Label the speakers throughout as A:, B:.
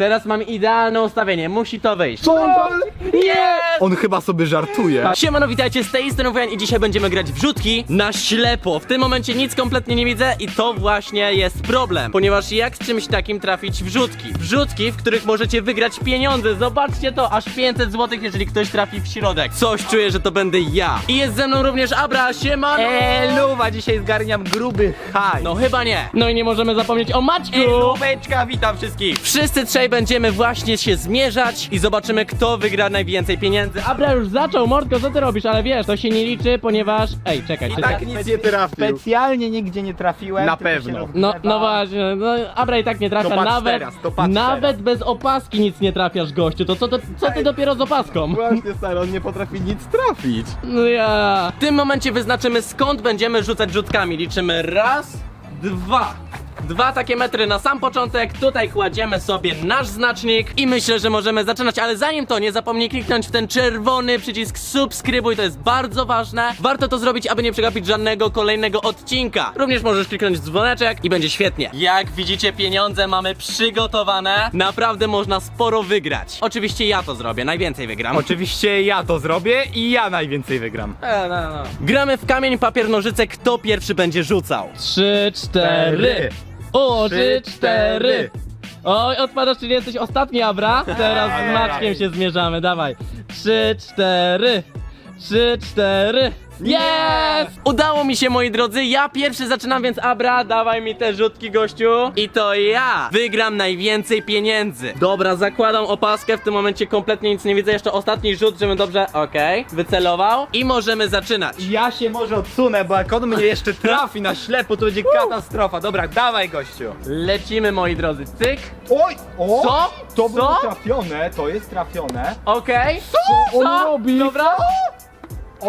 A: Teraz mam idealne ustawienie, musi to wyjść.
B: Co on! On chyba sobie żartuje.
A: Siemano, witajcie, z tej strony Wujan i dzisiaj będziemy grać w rzutki na ślepo. W tym momencie nic kompletnie nie widzę i to właśnie jest problem, ponieważ jak z czymś takim trafić w rzutki? W rzutki, w których możecie wygrać pieniądze. Zobaczcie to, aż 500 zł, jeżeli ktoś trafi w środek. Coś czuję, że to będę ja. I jest ze mną również Abra, siemano!
B: Eee, luwa, dzisiaj zgarniam gruby haj.
A: No chyba nie. No i nie możemy zapomnieć o Maćku!
B: Ej, Lubeczka, witam wszystkich.
A: Wszyscy trzej będziemy właśnie się zmierzać i zobaczymy, kto wygra najwięcej pieniędzy. Abra już zaczął, Mordko, co ty robisz? Ale wiesz, to się nie liczy, ponieważ... Ej, czekaj, czekaj.
B: Tak nic nie trafił.
C: Specjalnie nigdzie nie trafiłem.
B: Na
C: tylko się
B: pewno.
A: No, no właśnie, no Abra i tak nie trafia,
B: To patrz
A: nawet,
B: teraz, to patrz
A: nawet bez opaski nic nie trafiasz, gościu, to co, to, co ty dopiero z opaską?
B: Właśnie stary, on nie potrafi nic trafić.
A: No ja. W tym momencie wyznaczymy skąd będziemy rzucać rzutkami, liczymy raz, dwa. Dwa takie metry na sam początek, tutaj kładziemy sobie nasz znacznik i myślę, że możemy zaczynać, ale zanim to nie zapomnij kliknąć w ten czerwony przycisk subskrybuj, to jest bardzo ważne. Warto to zrobić, aby nie przegapić żadnego kolejnego odcinka. Również możesz kliknąć w dzwoneczek i będzie świetnie. Jak widzicie pieniądze mamy przygotowane, naprawdę można sporo wygrać. Oczywiście ja to zrobię, najwięcej wygram.
B: Oczywiście ja to zrobię i ja najwięcej wygram.
A: E, no, no. Gramy w kamień, papier, nożyce, kto pierwszy będzie rzucał. Trzy, cztery. O, trzy, cztery. Oj, odpadasz, czyli jesteś ostatni, Abra. Teraz z Maczkiem się zmierzamy, dawaj. Trzy, cztery. Trzy, cztery. Jest! Udało mi się, moi drodzy. Ja pierwszy zaczynam, więc Abra, dawaj mi te rzutki, gościu. I to ja wygram najwięcej pieniędzy. Dobra, zakładam opaskę. W tym momencie kompletnie nic nie widzę. Jeszcze ostatni rzut, żebym dobrze, okej, wycelował. I możemy zaczynać.
B: Ja się może odsunę, bo jak on mnie jeszcze trafi na ślepo, to będzie katastrofa. Dobra, dawaj gościu.
A: Lecimy, moi drodzy. Cyk.
B: Oj, o!
A: Co?
B: To było
A: Co?
B: trafione, to jest trafione.
A: Okej.
C: Co on
A: Co?
C: robi?
A: Dobra.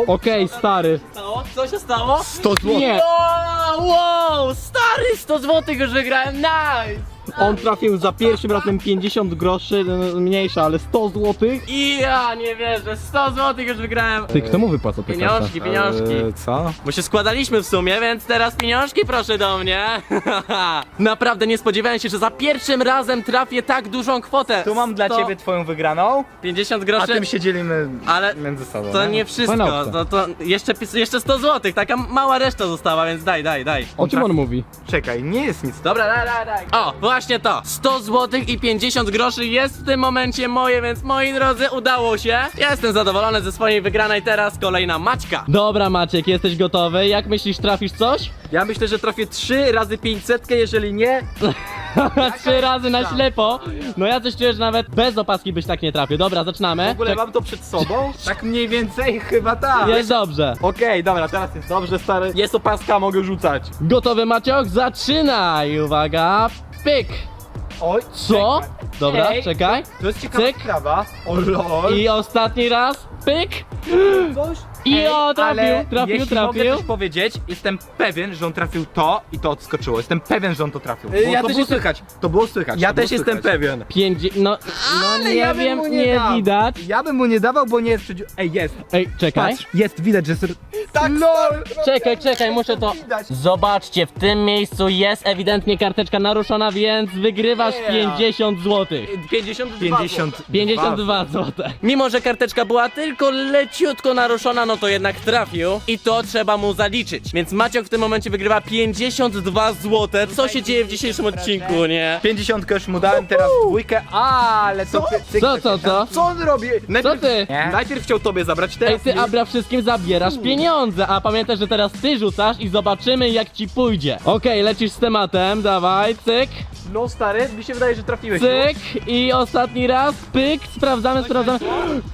C: Okej, stary.
A: Stało? Co się stało?
B: 100 zł.
C: Nie.
A: Wow, wow, stary, 100 zł już wygrałem, nice!
C: On trafił za pierwszym razem 50 groszy, no, mniejsza, ale 100 złotych.
A: I ja nie wierzę, 100 zł już wygrałem.
C: Ty, kto mu wypłacał te
A: Pieniążki, pieniążki.
B: Eee, co?
A: Bo się składaliśmy w sumie, więc teraz pieniążki proszę do mnie. Naprawdę nie spodziewałem się, że za pierwszym razem trafię tak dużą kwotę.
B: Tu mam dla
A: 100,
B: ciebie twoją wygraną,
A: 50
B: a
A: groszy.
B: tym się dzielimy
A: Ale
B: między sobą.
A: To
B: nie?
A: nie wszystko,
C: Fajna opcja.
A: to, to jeszcze, pis- jeszcze 100 zł, taka mała reszta została, więc daj, daj, daj.
C: O czym on mówi?
B: Czekaj, nie jest nic.
A: Dobra, daj, daj, daj. O, właśnie to. 100 zł i 50 groszy jest w tym momencie moje, więc moi drodzy, udało się. Jestem zadowolony ze swojej wygranej. Teraz kolejna Maćka. Dobra, Maciek, jesteś gotowy? Jak myślisz, trafisz coś?
B: Ja myślę, że trafię 3 razy 500, jeżeli nie,
A: Trzy razy na ślepo. No ja coś czuję, że nawet bez opaski byś tak nie trafił. Dobra, zaczynamy.
B: w ogóle
A: Czek-
B: mam to przed sobą. Tak mniej więcej chyba tak.
A: Jest dobrze.
B: Okej, dobra, teraz jest dobrze, stary. Jest opaska, mogę rzucać.
A: Gotowy Maciok? Zaczynaj! Uwaga, pyk!
B: Oj,
A: Co? Dobra,
B: Ej.
A: czekaj.
B: To jest ciekawa
A: Cyk.
B: sprawa. O lol.
A: I ostatni raz, pyk!
B: coś.
A: I o, trafił,
B: ale
A: trafił,
B: jeśli
A: trafił.
B: mogę coś powiedzieć, jestem pewien, że on trafił to i to odskoczyło. Jestem pewien, że on to trafił. Bo
C: ja
B: to
C: też
B: było
C: jestem-
B: słychać. To było słychać.
C: Ja
B: to było
C: też jestem
B: słychać.
C: pewien.
A: Pięćdzie... No, no
B: Ale
A: nie
B: ja bym
A: wiem,
B: mu
A: nie,
B: nie dał.
A: widać.
B: Ja bym mu nie dawał, bo nie jest przeciw... Ej, jest.
A: Ej, czekaj.
B: Patrz, jest, widać, że... jest- Tak, LOL!
A: Czekaj, czekaj, muszę to...
B: Widać.
A: Zobaczcie, w tym miejscu jest ewidentnie karteczka naruszona, więc wygrywasz
B: Yeah.
A: 50 zł.
B: 52
C: 50.
A: 52 zł. Mimo, że karteczka była tylko leciutko naruszona, no to jednak trafił i to trzeba mu zaliczyć. Więc Maciok w tym momencie wygrywa 52 zł. Co się dzieje w dzisiejszym odcinku, nie?
B: 50 już mu dałem, teraz dwójkę, ale to... ty-
A: Co, co, co?
B: Co on robi?
A: Co ty?
B: Nie. Najpierw chciał tobie zabrać,
A: Ej,
B: teraz
A: ty
B: mi.
A: Abra wszystkim zabierasz pieniądze, a pamiętaj, że teraz ty rzucasz i zobaczymy jak ci pójdzie. Okej, lecisz z tematem, dawaj, cyk,
B: No stary, mi się wydaje, że trafiłeś.
A: cyk i ostatni raz, pyk, sprawdzamy, sprawdzamy.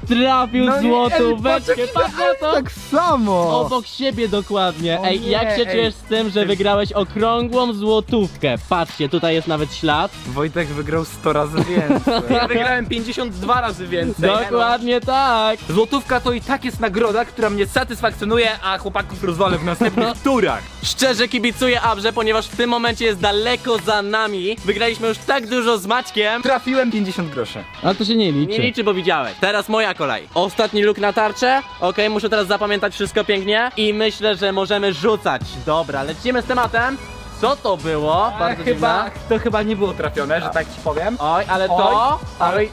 A: Trafił
B: No nie,
A: złotóweczkę,
B: ej,
A: patrz na to!
B: Tak samo!
A: Obok siebie dokładnie.
B: O
A: Ej,
B: nie,
A: jak się
B: ej.
A: czujesz z tym, że wygrałeś okrągłą złotówkę? Patrzcie, tutaj jest nawet ślad.
B: Wojtek wygrał 100 razy więcej. Ja wygrałem 52 razy więcej.
A: Dokładnie tak.
B: Złotówka to i tak jest nagroda, która mnie satysfakcjonuje, a chłopaków rozwalę w następnych turach.
A: Szczerze kibicuję Abrze, ponieważ w tym momencie jest daleko za nami. Wygraliśmy już tak dużo z Maćkiem.
B: Trafiłem 50 groszy.
C: Ale to się nie liczy.
A: Nie liczy, bo widziałeś. Teraz moja kolej. Ostatni luk na tarczę. Okej, muszę teraz zapamiętać wszystko pięknie. I myślę, że możemy rzucać. Dobra, lecimy z tematem. Co to było? Bardzo
B: chyba,
A: dziwne.
B: to chyba nie było trafione, że tak ci powiem.
A: Oj, ale to...
B: Oj,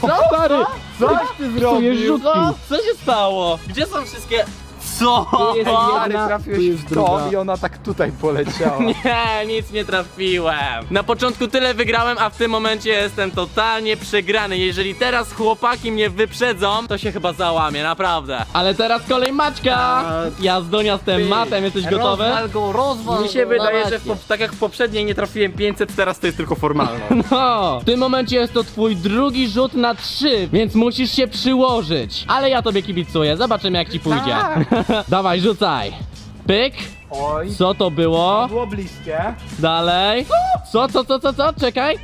A: Co?
C: Stary,
B: Coś ty
C: rzutki.
A: Co? Co się stało? Gdzie są wszystkie... Co?
C: Jest
B: Stary,
C: jedna,
B: trafiłeś
C: jest
B: w to
C: druga.
B: i ona tak tutaj poleciała.
A: Nie, nic nie trafiłem. Na początku tyle wygrałem, a w tym momencie jestem totalnie przegrany. Jeżeli teraz chłopaki mnie wyprzedzą, to się chyba załamie, naprawdę. Ale teraz kolej Maćka! Jazdonia z tematem, jesteś gotowy?
B: Rozwal go, rozwal
A: Mi się wydaje, że
B: że tak jak w poprzedniej nie trafiłem 500, teraz to jest tylko formalne.
A: No, w tym momencie jest to twój drugi rzut na trzy, więc musisz się przyłożyć. Ale ja tobie kibicuję, zobaczymy jak ci pójdzie. Dawaj, rzucaj. Pyk.
B: Oj,
A: Co to było?
B: było bliskie.
A: Dalej. Co, co, co, co, co? Czekaj.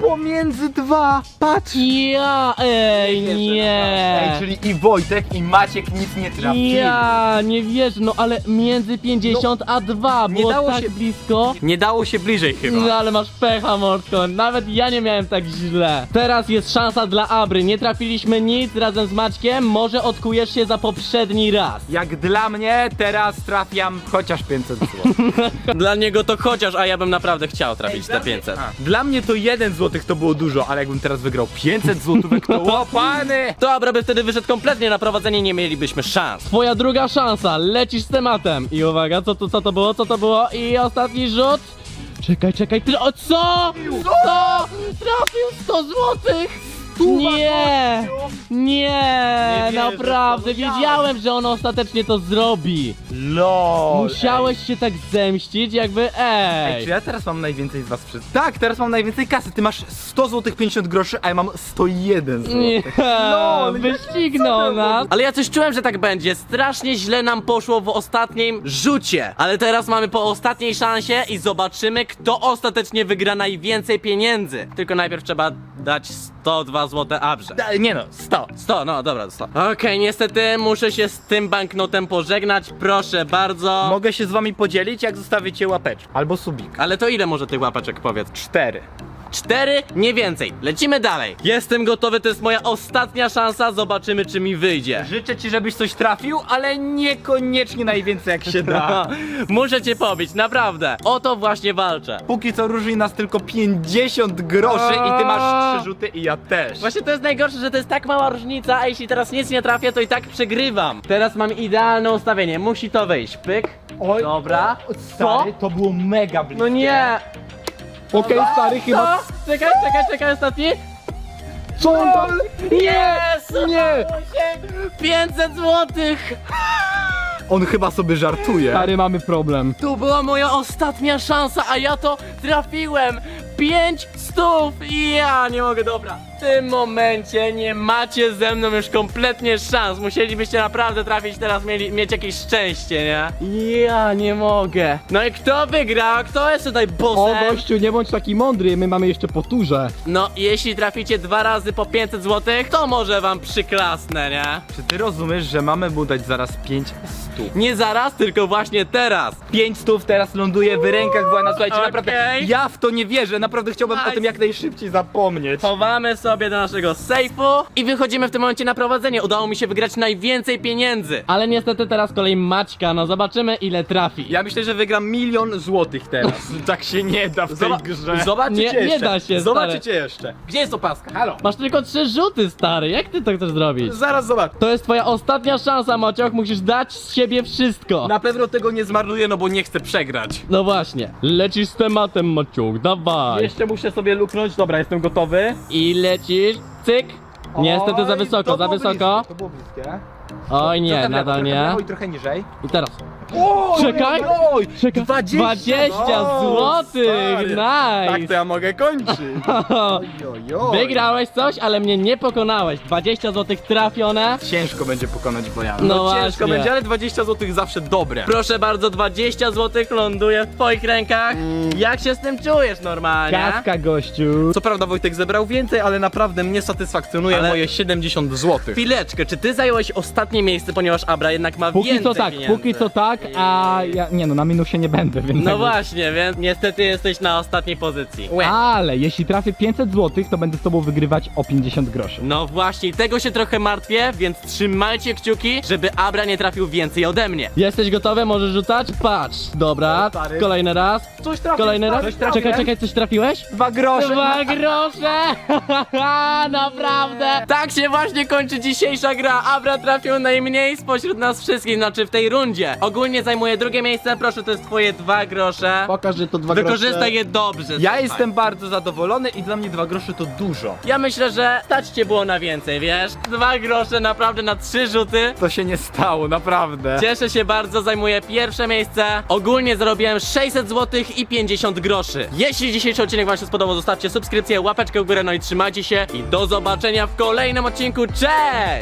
B: Pomiędzy dwa, patrz.
A: Ja, ej, nie.
B: Ej, czyli i Wojtek i Maciek nic nie trafili.
A: Ja, nie wierzę, no ale między 50 a 2
B: nie
A: było
B: dało
A: tak
B: się-
A: blisko.
B: Nie dało się bliżej chyba.
A: No ale masz pecha, Mordko. Nawet ja nie miałem tak źle. Teraz jest szansa dla Abry. Nie trafiliśmy nic razem z Maćkiem. Może odkujesz się za poprzedni raz.
B: Jak dla mnie, teraz trafiam chociaż 500 zł.
A: Dla niego to chociaż, a ja bym naprawdę chciał trafić te 500.
B: Dla mnie to 1 zł to było dużo, ale jakbym teraz wygrał 500 złotówek, to łapany!
A: To Abra by wtedy wyszedł kompletnie na prowadzenie, nie mielibyśmy szans. Twoja druga szansa, lecisz z tematem. I uwaga, co to, co to było, co to było? I ostatni rzut. Czekaj, czekaj, ty, o co? Co? Trafił 100 złotych! Nie! Nie!
B: wierzę,
A: Naprawdę,
B: to
A: wiedziałem, że on ostatecznie to zrobi.
B: LOL!
A: Musiałeś się tak zemścić, jakby
B: Ej,
A: ej.
B: czy ja teraz mam najwięcej z was przy... Tak, teraz mam najwięcej kasy. Ty masz 100 zł 50 groszy, a ja mam 101 zł.
A: Nie,
B: No,
A: wyścignął nas. Ale ja coś czułem, że tak będzie. Strasznie źle nam poszło w ostatnim rzucie. Ale teraz mamy po ostatniej szansie i zobaczymy, kto ostatecznie wygra najwięcej pieniędzy. Tylko najpierw trzeba dać 102 zł Abrze.
B: Da, nie no, 100.
A: 100, no dobra, 100. Okej, niestety muszę się z tym banknotem pożegnać. Proszę bardzo.
B: Mogę się z wami podzielić, jak zostawicie łapeczkę. Albo subik.
A: Ale to ile może tych łapeczek powiedz?
B: 4.
A: Cztery, nie więcej. Lecimy dalej. Jestem gotowy, to jest moja ostatnia szansa. Zobaczymy, czy mi wyjdzie.
B: Życzę ci, żebyś coś trafił, ale niekoniecznie najwięcej jak się da.
A: Muszę cię pobić, naprawdę. O to właśnie walczę.
B: Póki co różni nas tylko 50 groszy i ty masz 3 rzuty i ja też.
A: Właśnie to jest najgorsze, że to jest tak mała różnica, a jeśli teraz nic nie trafię, to i tak przegrywam. Teraz mam idealne ustawienie, musi to wyjść. Pyk.
B: Oj,
A: Dobra.
B: Stary, to było mega bliskie.
A: No nie.
C: Okej, stary, chyba...
A: Co? Czekaj, czekaj, czekaj, ostatni.
C: Co on tam?
A: Jest!
C: Nie!
A: 500 złotych!
B: On chyba sobie żartuje.
C: Stary, mamy problem.
A: Tu była moja ostatnia szansa, a ja to trafiłem! 5 stów! Ja nie mogę, dobra. W tym momencie nie macie ze mną już kompletnie szans. Musielibyście naprawdę trafić teraz, mieli, mieć jakieś szczęście, nie? Ja nie mogę. No i kto wygra? Kto jest tutaj
C: O,
A: bossem?
C: gościu, nie bądź taki mądry, my mamy jeszcze po turze.
A: No, jeśli traficie dwa razy po 500 zł, to może wam przyklasnę, nie?
B: Czy ty rozumiesz, że mamy mu dać zaraz 5 stów?
A: Nie zaraz, tylko właśnie teraz.
B: 5 stów teraz ląduje w rękach Wojna. Słuchajcie,
A: Okej.
B: naprawdę, ja w to nie wierzę. Naprawdę chciałbym
A: Nice.
B: o tym jak najszybciej zapomnieć.
A: Chowamy sobie do naszego sejfu i wychodzimy w tym momencie na prowadzenie. Udało mi się wygrać najwięcej pieniędzy. Ale niestety teraz kolej Maćka, no zobaczymy ile trafi.
B: Ja myślę, że wygram milion złotych teraz. tak się nie da w tej
A: Zoba-
B: grze.
A: zobaczycie
B: Nie, nie
A: jeszcze.
B: da się, Zobaczycie jeszcze.
A: Gdzie jest opaska?
B: Halo.
A: Masz tylko trzy rzuty, stary. Jak ty to chcesz zrobić?
B: Zaraz zobacz.
A: To jest twoja ostatnia szansa, Maciok. Musisz dać z siebie wszystko.
B: Na pewno tego nie zmarnuję, no bo nie chcę przegrać.
A: No właśnie. Lecisz z tematem, Maciuk. Dawaj.
B: Jeszcze muszę sobie luknąć. Dobra, jestem gotowy.
A: I lecisz. Cyk. Niestety za
B: Oj,
A: wysoko,
B: to
A: za
B: było
A: wysoko.
B: Bliskie, to było bliskie.
A: Oj nie,
B: Trochę w lewo,
A: nadal
B: trochę w
A: nie.
B: lewo I trochę niżej.
A: I teraz.
B: Oj,
A: Czekaj.
B: Oj,
A: Czekaj.
B: 20,
A: 20
B: no,
A: złotych.
B: stary.
A: Nice.
B: Tak to ja mogę kończyć. Oj, oj, oj.
A: Wygrałeś coś, ale mnie nie pokonałeś. 20 zł trafione.
B: Ciężko będzie pokonać Bojana.
A: No
B: ciężko
A: właśnie.
B: będzie, ale 20 zł zawsze dobre.
A: Proszę bardzo, 20 zł ląduje w twoich rękach. Jak się z tym czujesz normalnie?
C: Kaska, gościu.
B: Co prawda Wojtek zebrał więcej, ale naprawdę mnie satysfakcjonuje
A: Ale-
B: moje 70 zł.
A: Chwileczkę, czy ty zająłeś ostatnie miejsce, ponieważ Abra jednak ma
C: Póki
A: więcej
C: co tak,
A: pieniędzy?
C: póki co tak, tak, a ja, nie no, na minusie nie będę, więc...
A: No
C: jakby-
A: właśnie, więc niestety jesteś na ostatniej pozycji.
C: Ale jeśli trafię 500 zł, to będę z tobą wygrywać o 50 groszy.
A: No właśnie, tego się trochę martwię, więc trzymajcie kciuki, żeby Abra nie trafił więcej ode mnie. Jesteś gotowy? Możesz rzucać? Patrz. Dobra,
B: stary.
A: kolejny raz.
B: Coś trafiłem,
A: Kolejny raz. Czekaj, czekaj, coś trafiłeś?
B: Dwa grosze.
A: Dwa grosze! Naprawdę! Tak się właśnie kończy dzisiejsza gra. Abra trafił najmniej spośród nas wszystkich, znaczy w tej rundzie. Ogólnie zajmuje drugie miejsce, proszę, to jest twoje dwa grosze.
C: Pokaż, że to dwa
A: Wykorzystaj
C: grosze.
A: je dobrze.
B: Ja
A: słuchaj.
B: jestem bardzo zadowolony i dla mnie dwa grosze to dużo.
A: Ja myślę, że stać cię było na więcej, wiesz? Dwa grosze naprawdę na trzy rzuty.
B: To się nie stało, naprawdę.
A: Cieszę się bardzo, zajmuję pierwsze miejsce. Ogólnie zarobiłem 600 zł i 50 groszy. Jeśli dzisiejszy odcinek Wam się spodobał, zostawcie subskrypcję, łapeczkę w górę, no i trzymajcie się i do zobaczenia w kolejnym odcinku. Cześć!